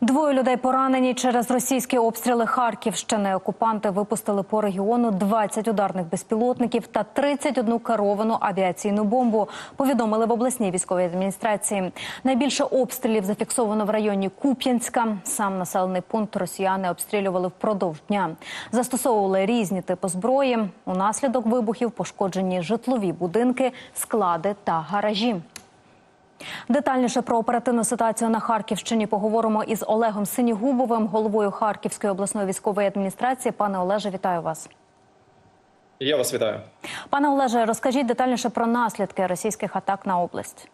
Двоє людей поранені через російські обстріли Харківщини. Окупанти випустили по регіону 20 ударних безпілотників та 31 керовану авіаційну бомбу. Повідомили в обласній військовій адміністрації. Найбільше обстрілів зафіксовано в районі Куп'янська. Сам населений пункт росіяни обстрілювали впродовж дня. Застосовували різні типи зброї. Унаслідок вибухів пошкоджені житлові будинки, склади та гаражі. Детальніше про оперативну ситуацію на Харківщині поговоримо із Олегом Синігубовим, головою Харківської обласної військової адміністрації. Пане Олеже, вітаю вас. Я вас вітаю. Пане Олеже, розкажіть детальніше про наслідки російських атак на область.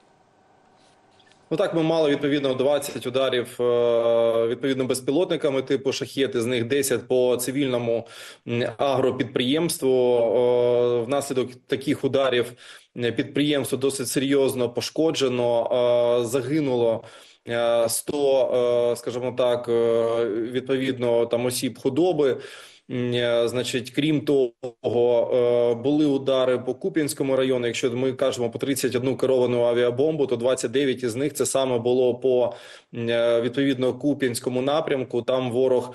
Ну так, ми мали відповідно 20 ударів е, відповідно безпілотниками типу шахети. З них 10 по цивільному агропідприємству. Е, Внаслідок таких ударів підприємство досить серйозно пошкоджено. е, Загинуло. е, 100, е, скажімо так, відповідно там осіб худоби. Е, Значить, крім того, е, були удари по Куп'янському району. Якщо ми кажемо по 31 керовану авіабомбу, то 29 із них це саме було по е, відповідно Куп'янському напрямку. Там ворог,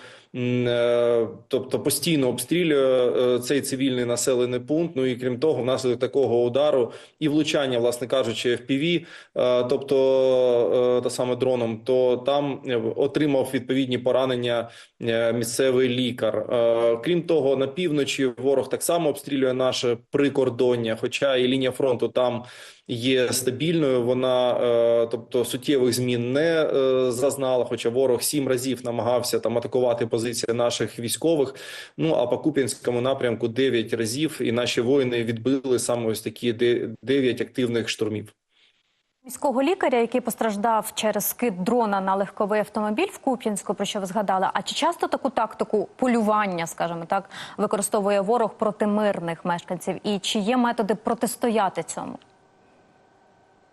тобто постійно обстрілює е, цей цивільний населений пункт. Ну і крім того, внаслідок такого удару і влучання, власне кажучи, FPV, е, тобто е, та саме дроном, то там е, отримав відповідні поранення е, місцевий лікар. Е, Крім того, на півночі ворог так само обстрілює наше прикордоння, хоча і лінія фронту там є стабільною. Вона, е, тобто, суттєвих змін не е, зазнала. Хоча ворог сім разів намагався там атакувати позиції наших військових. Ну а по Куп'янському напрямку дев'ять разів, і наші воїни відбили саме ось такі де- дев'ять активних штурмів. Міського лікаря, який постраждав через скид дрона на легковий автомобіль в Куп'янську, про що ви згадали. А чи часто таку тактику полювання, скажімо так, використовує ворог проти мирних мешканців? І чи є методи протистояти цьому?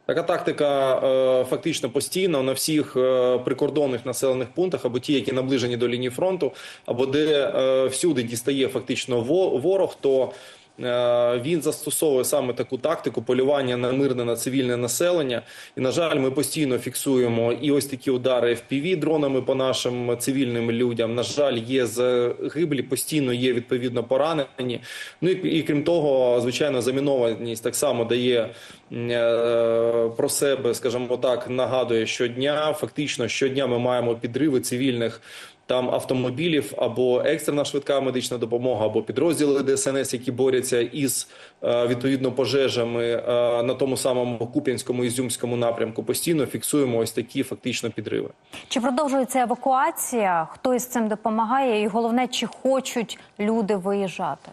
Така тактика е, фактично постійно на всіх е, прикордонних населених пунктах, або ті, які наближені до лінії фронту, або де е, всюди дістає фактично ворог, то він застосовує саме таку тактику полювання на мирне на цивільне населення. І на жаль, ми постійно фіксуємо і ось такі удари FPV дронами по нашим цивільним людям. На жаль, є загиблі, постійно є відповідно поранені. Ну і, і крім того, звичайно, замінованість так само дає е, про себе, скажімо так, нагадує щодня. Фактично, щодня ми маємо підриви цивільних. Там автомобілів або екстрена швидка медична допомога, або підрозділи ДСНС, які борються із е, відповідно пожежами е, на тому самому Куп'янському і Ізюмському напрямку. Постійно фіксуємо ось такі фактично підриви. Чи продовжується евакуація? Хто із цим допомагає? І головне, чи хочуть люди виїжджати?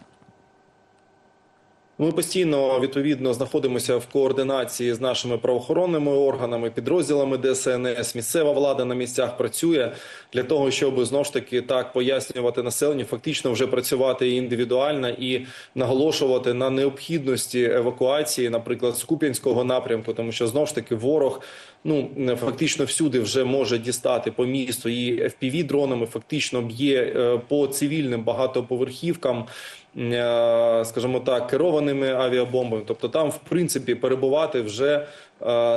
Ми постійно відповідно знаходимося в координації з нашими правоохоронними органами, підрозділами ДСНС. Місцева влада на місцях працює для того, щоб знову ж таки так пояснювати населенню, фактично вже працювати індивідуально і наголошувати на необхідності евакуації, наприклад, з Куп'янського напрямку, тому що знову ж таки ворог. Ну фактично всюди вже може дістати по місту і fpv дронами фактично б'є е, по цивільним багатоповерхівкам скажімо так, керованими авіабомбами. Тобто там, в принципі, перебувати вже е,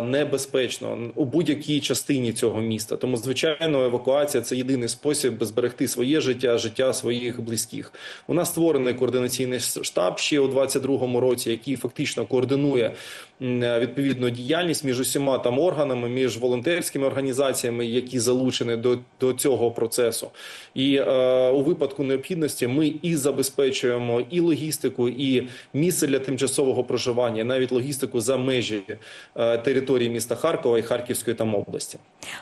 небезпечно у будь-якій частині цього міста. Тому, звичайно, евакуація це єдиний спосіб зберегти своє життя, життя своїх близьких. У нас створений координаційний штаб ще у 22-му році, який фактично координує відповідну діяльність між усіма там органами, між волонтерськими організаціями, які залучені до, до цього процесу. І е, у випадку необхідності ми і забезпечуємо і логістику, і місце для тимчасового проживання, навіть логістику за межі е, території міста Харкова і Харківської там області.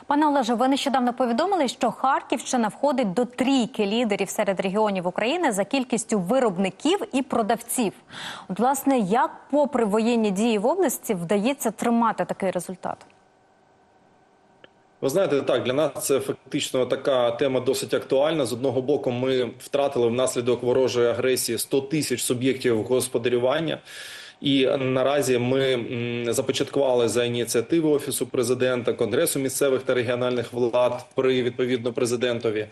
Пане Олеже, ви нещодавно повідомили, що Харківщина входить до трійки лідерів серед регіонів України за кількістю виробників і продавців. От, власне, як, попри воєнні дії в області, вдається тримати такий результат? Ви знаєте, так для нас це фактично така тема досить актуальна. З одного боку, ми втратили внаслідок ворожої агресії 100 тисяч суб'єктів господарювання. І наразі ми започаткували за ініціативи офісу президента, конгресу місцевих та регіональних влад при відповідно президентові.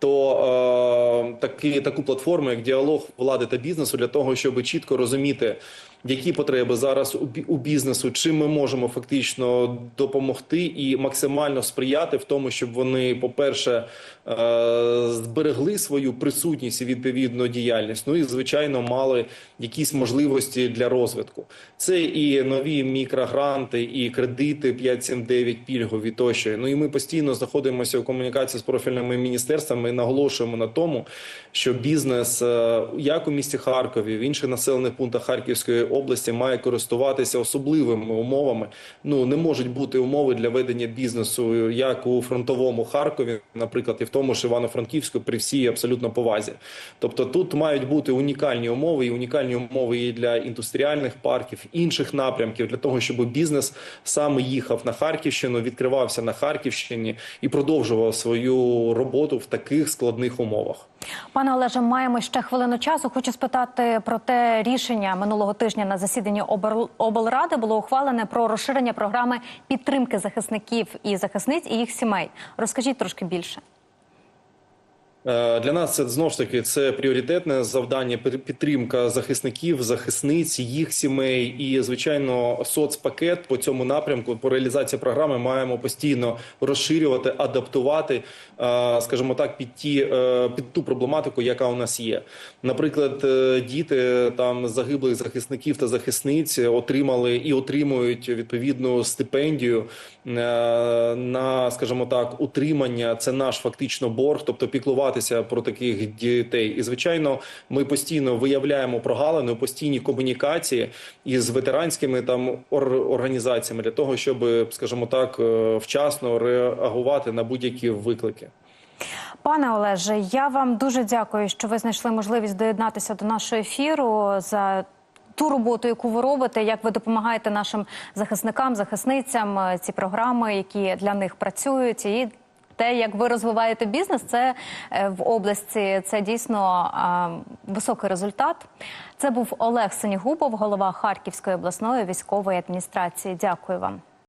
То е, такі, таку платформу, як діалог влади та бізнесу, для того, щоб чітко розуміти, які потреби зараз у, у бізнесу, чим ми можемо фактично допомогти і максимально сприяти в тому, щоб вони, по-перше, е, зберегли свою присутність і відповідно діяльність. Ну і звичайно, мали якісь можливості для розвитку. Це і нові мікрогранти, і кредити 579 пільгові тощо. Ну і ми постійно знаходимося у комунікації з профільними міністерствами наголошуємо на тому, що бізнес е, як у місті Харкові, в інших населених пунктах Харківської області має користуватися особливими умовами. Ну не можуть бути умови для ведення бізнесу як у фронтовому Харкові, наприклад, і в тому ж Івано-Франківську при всій абсолютно повазі. Тобто тут мають бути унікальні умови, і унікальні умови і для індустріальних парків, інших напрямків для того, щоб бізнес саме їхав на Харківщину, відкривався на Харківщині і продовжував свою роботу в таких складних умовах. Пане Олеже, маємо ще хвилину часу. Хочу спитати про те рішення минулого тижня на засіданні облради було ухвалене про розширення програми підтримки захисників і захисниць і їх сімей. Розкажіть трошки більше. Е, Для нас це знову ж таки це пріоритетне завдання під- підтримка захисників, захисниць, їх сімей і звичайно соцпакет по цьому напрямку по реалізації програми маємо постійно розширювати, адаптувати, е, скажімо так, під ті е, під ту проблематику, яка у нас є. Наприклад, діти там загиблих захисників та захисниць отримали і отримують відповідну стипендію на, скажімо так, утримання. Це наш фактично борг, тобто піклуватися про таких дітей. І звичайно, ми постійно виявляємо прогалини у постійній комунікації із ветеранськими там ор- організаціями для того, щоб, скажімо так, е, вчасно реагувати на будь-які виклики. Пане Олеже, я вам дуже дякую, що ви знайшли можливість доєднатися до нашого ефіру за. Ту роботу, яку ви робите, як ви допомагаєте нашим захисникам, захисницям, е, ці програми, які для них працюють, і те, як ви розвиваєте бізнес, це е, в області це дійсно високий результат. Це був Олег Сенігубов, голова Харківської обласної військової адміністрації. Дякую вам.